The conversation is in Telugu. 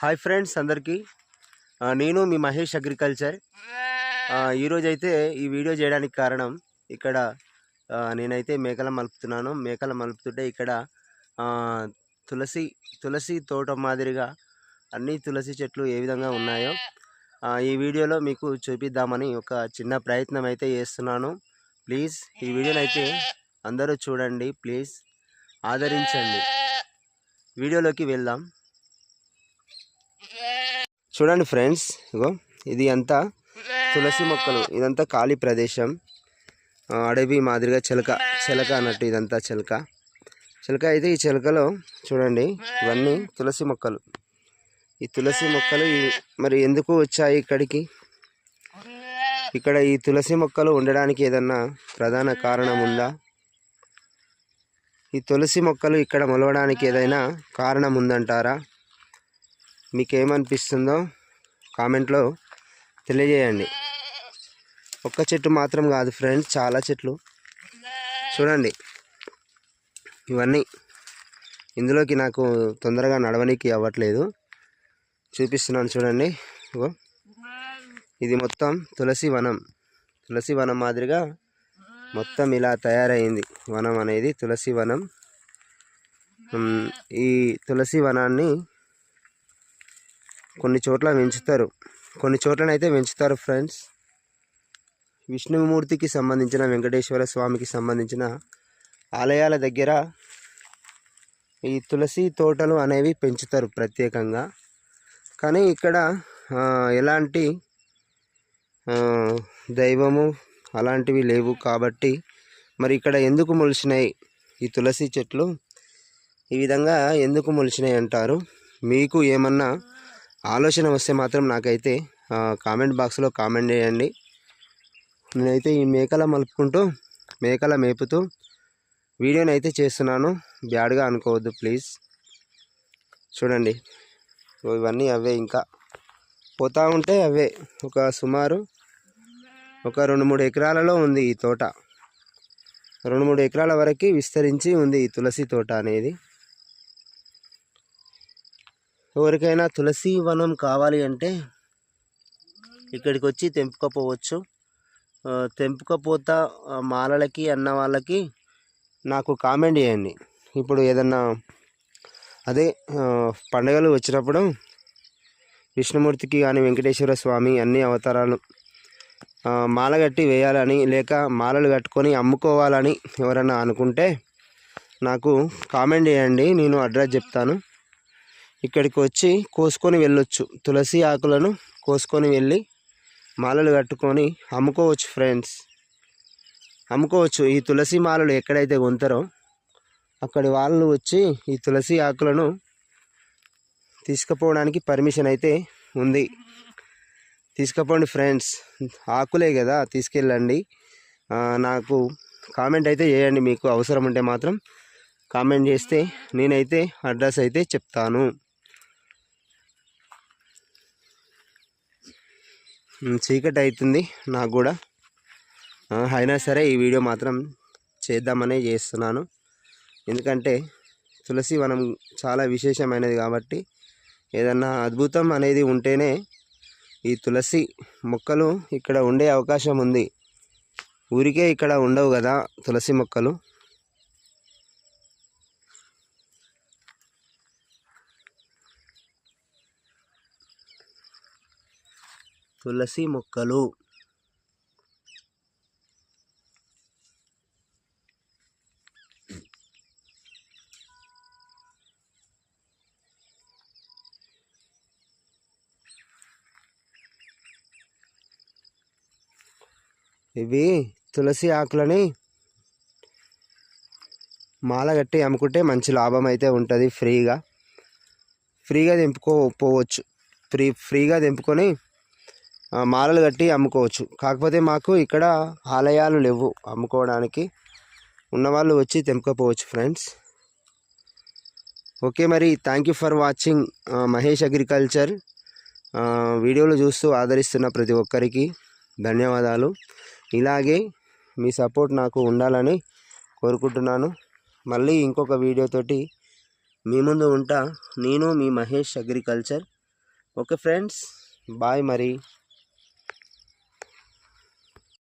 హాయ్ ఫ్రెండ్స్ అందరికీ. నేను మీ మహేష్ అగ్రికల్చర్. ఈరోజు అయితే ఈ వీడియో చేయడానికి కారణం ఇక్కడ నేనైతే మేకల మలుపుతున్నాను. మేకల మలుపుతుంటే ఇక్కడ తులసి తులసి తోట మాదిరిగా అన్ని తులసి చెట్లు ఏ విధంగా ఉన్నాయో ఈ వీడియోలో మీకు చూపిద్దామని ఒక చిన్న ప్రయత్నం అయితే చేస్తున్నాను. ప్లీజ్ ఈ వీడియోని అయితే అందరూ చూడండి ప్లీజ్. ఆదరించండి. వీడియోలోకి వెళ్దాం. చూడండి ఫ్రెండ్స్ ఇగో ఇది అంతా తులసి మొక్కలు ఇదంతా ఖాళీ ప్రదేశం. అడవి మాదిరిగా చిలక చిలక అన్నట్టు ఇదంతా చిలక. చిలక అయితే ఈ చిలకలో చూడండి ఇవన్నీ తులసి మొక్కలు. ఈ తులసి మొక్కలు మరి ఎందుకు వచ్చాయి ఇక్కడికి? ఇక్కడ ఈ తులసి మొక్కలు ఉండడానికి ఏదన్నా ప్రధాన కారణం ఉందా? ఈ తులసి మొక్కలు ఇక్కడ మొలవడానికి ఏదైనా కారణం ఉందంటారా? మీకేమనిపిస్తుందో కామెంట్లో తెలియజేయండి. ఒక్క చెట్టు మాత్రం కాదు ఫ్రెండ్స్ చాలా చెట్లు. చూడండి ఇవన్నీ ఇందులోకి నాకు తొందరగా నడవనికి అవ్వట్లేదు. చూపిస్తున్నాను చూడండి ఓ ఇది మొత్తం తులసి వనం. తులసి వనం మాదిరిగా మొత్తం ఇలా తయారైంది. వనం అనేది తులసి వనం. ఈ తులసి వనాన్ని కొన్ని చోట్ల పెంచుతారు. కొన్ని చోట్లనైతే పెంచుతారు ఫ్రెండ్స్. విష్ణుమూర్తికి సంబంధించిన వెంకటేశ్వర స్వామికి సంబంధించిన ఆలయాల దగ్గర ఈ తులసి తోటలు అనేవి పెంచుతారు ప్రత్యేకంగా. కానీ ఇక్కడ ఎలాంటి దైవము అలాంటివి లేవు కాబట్టి మరి ఇక్కడ ఎందుకు మొలిచినాయి ఈ తులసి చెట్లు? ఈ విధంగా ఎందుకు మొలిచినాయి అంటారు? మీకు ఏమన్నా ఆలోచన వస్తే మాత్రం నాకైతే కామెంట్ బాక్స్లో కామెంట్ చేయండి. నేనైతే ఈ మేకల మలుపుకుంటూ మేకల మేపుతూ వీడియోని అయితే చేస్తున్నాను. బ్యాడ్గా అనుకోవద్దు ప్లీజ్. చూడండి. ఇవన్నీ అవే ఇంకా. పోతా ఉంటే అవే. ఒక సుమారు ఒక రెండు మూడు ఎకరాలలో ఉంది ఈ తోట. రెండు మూడు ఎకరాల వరకు విస్తరించి ఉంది ఈ తులసి తోట అనేది. ఎవరికైనా తులసి వనం కావాలి అంటే ఇక్కడికి వచ్చి తెంపుకపోవచ్చు తెంపుకపోత మాలలకి అన్న వాళ్ళకి నాకు కామెంట్ చేయండి. ఇప్పుడు ఏదన్నా అదే పండగలు వచ్చినప్పుడు విష్ణుమూర్తికి కానీ వెంకటేశ్వర స్వామి అన్ని అవతారాలు మాల కట్టి వేయాలని లేక మాలలు కట్టుకొని అమ్ముకోవాలని ఎవరన్నా అనుకుంటే నాకు కామెంట్ చేయండి. నేను అడ్రస్ చెప్తాను. ఇక్కడికి వచ్చి కోసుకొని వెళ్ళొచ్చు. తులసి ఆకులను కోసుకొని వెళ్ళి మాలలు కట్టుకొని అమ్ముకోవచ్చు ఫ్రెండ్స్. అమ్ముకోవచ్చు. ఈ తులసి మాలలు ఎక్కడైతే కొంటారో అక్కడి వాళ్ళు వచ్చి ఈ తులసి ఆకులను తీసుకుపోవడానికి పర్మిషన్ అయితే ఉంది. తీసుకుపోండి ఫ్రెండ్స్. ఆకులే కదా తీసుకెళ్ళండి. నాకు కామెంట్ అయితే చేయండి. మీకు అవసరం ఉంటే మాత్రం కామెంట్ చేస్తే నేనైతే అడ్రస్ అయితే చెప్తాను. చీకటి అవుతుంది నాకు కూడా. అయినా సరే ఈ వీడియో మాత్రం చేద్దామనే చేస్తున్నాను. ఎందుకంటే తులసి మనం చాలా విశేషమైనది కాబట్టి ఏదన్నా అద్భుతం అనేది ఉంటేనే ఈ తులసి మొక్కలు ఇక్కడ ఉండే అవకాశం ఉంది. ఊరికే ఇక్కడ ఉండవు కదా తులసి మొక్కలు. తులసి మొక్కలు. ఇవి తులసి ఆకులని మాల కట్టి అమ్ముకుంటే మంచి లాభం అయితే ఉంటుంది ఫ్రీగా. ఫ్రీగా తెంపుకో పోవచ్చు ఫ్రీ ఫ్రీగా తెంపుకొని మాలలు కట్టి అమ్ముకోవచ్చు. కాకపోతే మాకు ఇక్కడ ఆలయాలు లేవు అమ్ముకోవడానికి. ఉన్నవాళ్ళు వచ్చి తెంపుకపోవచ్చు ఫ్రెండ్స్ ఓకే మరి thank you for watching Mahesh agriculture. వీడియోలు చూస్తూ ఆదరిస్తున్న ప్రతి ఒక్కరికి ధన్యవాదాలు. ఇలాగే మీ సపోర్ట్ నాకు ఉండాలని కోరుకుంటున్నాను. మళ్ళీ ఇంకొక వీడియోతోటి మీ ముందు ఉంటా. నేను మీ Mahesh agriculture. Okay friends bye మరి.